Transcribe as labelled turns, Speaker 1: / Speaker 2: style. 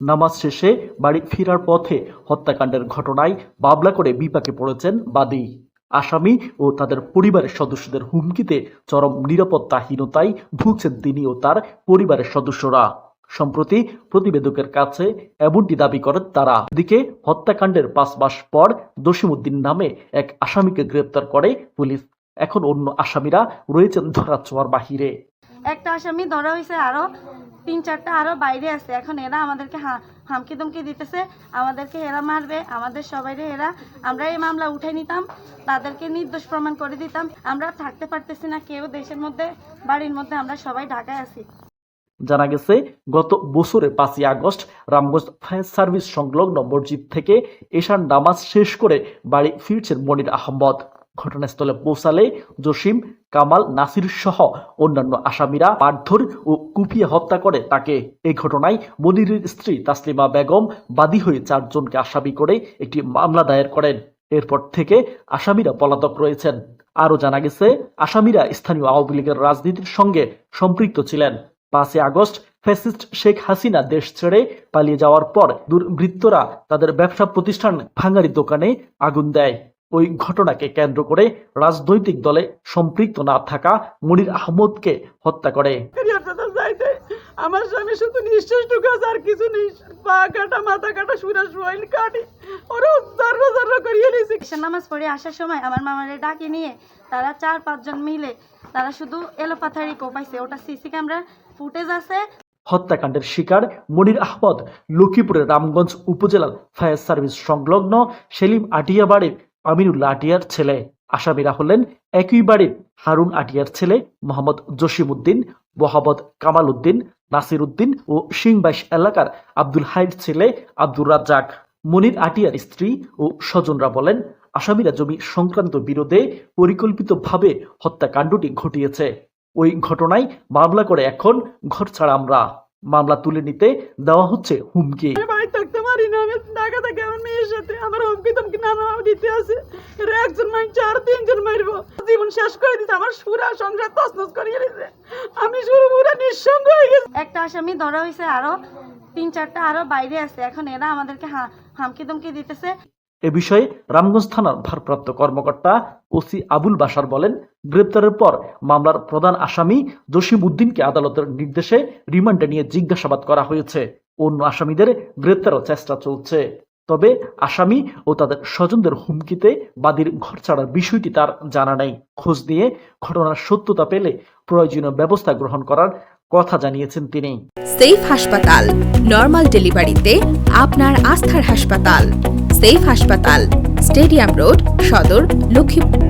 Speaker 1: নামাজ শেষে বাড়ি ফেরার পথে হত্যাকাণ্ডের ঘটনায় মামলা করে বিপাকে পড়েছেন বাদী। আসামি ও তাদের পরিবারের সদস্যদের হুমকিতে চরম নিরাপত্তাহীনতায় ভুগছেন তিনি ও তার পরিবারের সদস্যরা। সম্প্রতি প্রতিবেদকের কাছে এমনটি দাবি করেন তারা। এদিকে হত্যাকাণ্ডের পাঁচ মাস পর দসিমুদ্দিন নামে এক আসামিকে গ্রেপ্তার করে পুলিশ। এখন অন্য আসামিরা রয়েছেন ধরাছোঁয়ার বাহিরে।
Speaker 2: একটা আসামি ধরা হয়েছে আরও তিন চারটা আরও বাইরে আছে। এখন এরা আমাদেরকে হামকি ধমকি দিতেছে। আমাদেরকে এরা মারবে, আমাদের সবাইরে এরা। আমরা এই মামলা উঠে নিতাম, তাদেরকে নির্দোষ প্রমাণ করে দিতাম। আমরা থাকতে পারতেছি না, কেউ দেশের মধ্যে, বাড়ির মধ্যে, আমরা সবাই ঢাকায় আছি।
Speaker 1: জানা গেছে, গত বছরের পাঁচই আগস্ট, রামগঞ্জ ফায়ার সার্ভিস সংলগ্ন মসজিদ থেকে এশার নামাজ শেষ করে বাড়ি ফিরছেন মনির আহমদ। ঘটনাস্থলে পৌঁছালে জসিম, কামাল, নাসির সহ অন্যান্য আসামিরা মারধর ও কুপিয়ে হত্যা করে। তাকে এই ঘটনায় মনিরের স্ত্রী তাসলিমা বেগম, বাদী হয়ে চারজনকে আসামি করে একটি মামলা দায়ের করেন। এরপর থেকে আসামিরা পলাতক রয়েছেন। আরও জানা গেছে, আসামিরা স্থানীয় আওয়ামী লীগের রাজনীতির সঙ্গে সম্পৃক্ত ছিলেন। পাঁচই আগস্ট ফ্যাসিস্ট শেখ হাসিনা দেশ ছেড়ে পালিয়ে যাওয়ার পর দুর্বৃত্তরা তাদের ব্যবসা প্রতিষ্ঠান ভাঙারি দোকানে আগুন দেয়। ওই ঘটনাকে কেন্দ্র করে রাজনৈতিক দলে সম্পৃক্ত না থাকা মনির আহমদকে হত্যা করে।
Speaker 3: আমার স্বামী শুধু নিঃশ্বাস ঢুকাছে আর কিছু নেই। পা কাটা মাথা কাটা সুরা শোয়াইল কাটি। ওরা জার্রা জার্রা করিয়ে নিয়েছে।
Speaker 2: নামাজ পড়ে আসার সময় আমার মামারে ডাকে নিয়ে তারা চার পাঁচজন মিলে তারা শুধু এলোপাথারি কোপাইছে। ওটা সিসি ক্যামেরা ফুটেজ আছে।
Speaker 1: হত্যাকাণ্ডের শিকার মনির আহমদ লক্ষ্মীপুরের রামগঞ্জ উপজেলার ফায়ার সার্ভিস সংলগ্ন সেলিম আটিয়া বাড়ির আমিনুল্লাহ আটিয়ার ছেলে আসামিরা হলেন একই বাড়ির হারুন আটিয়ার ছেলে মোহাম্মদ জসিমউদ্দিন, মোহাম্মদ কামাল উদ্দিন নাসির উদ্দিন ও সিংবাইশ এলাকার আব্দুল হাইড ছেলে আব্দুর রাজ্জাক। মনির আটিয়ার স্ত্রী ও স্বজনরা বলেন, আসামিরা জমি সংক্রান্ত বিরোধে পরিকল্পিতভাবে হত্যাকাণ্ডটি ঘটিয়েছে। ওই ঘটনায় মামলা করে এখন ঘর ছাড়া আমরা। মামলা তুলে নিতে দেওয়া হচ্ছে হুমকি।
Speaker 3: আমি বাড়ি থাকতে পারি না আমি ঢাকা থাকি আমার মেয়ের সাথে আমার হুমকি তুমকি নানা দিতে আছে এরা একজন মাই চার তিনজন মারবো জীবন শেষ করে দিতে আমার সুরা সংসার তসনস করিয়ে দিতে আমি শুরু পুরা নিঃসঙ্গ হয়ে গেছি।
Speaker 2: একটা আসামি ধরা হয়েছে আরও তিন চারটা আরও বাইরে আছে। এখন এরা আমাদেরকে হা- হামকি ধমকি দিতেছে।
Speaker 1: এ বিষয়ে রামগঞ্জ থানার ভারপ্রাপ্ত কর্মকর্তা ওসি আবুল বাসার বলেন গ্রেপ্তারের পর মামলার প্রধান আসামি জসিম উদ্দিনকে আদালতের নির্দেশে রিমান্ডে নিয়ে জিজ্ঞাসাবাদ করা হয়েছে। অন্য আসামিদের গ্রেপ্তারও চেষ্টা চলছে। তবে আসামি ও তাদের স্বজনদের হুমকিতে বাদীর ঘর ছাড়ার বিষয়টি তার জানা নেই। খোঁজ নিয়ে ঘটনার সত্যতা পেলে প্রয়োজনীয় ব্যবস্থা গ্রহণ করার কথা জানিয়েছেন তিনি।
Speaker 4: সেফ হাসপাতাল, নর্মাল ডেলিভারিতে আপনার আস্থার হাসপাতাল। সেফ হাসপাতাল, স্টেডিয়াম রোড, সদর, লক্ষ্মীপুর।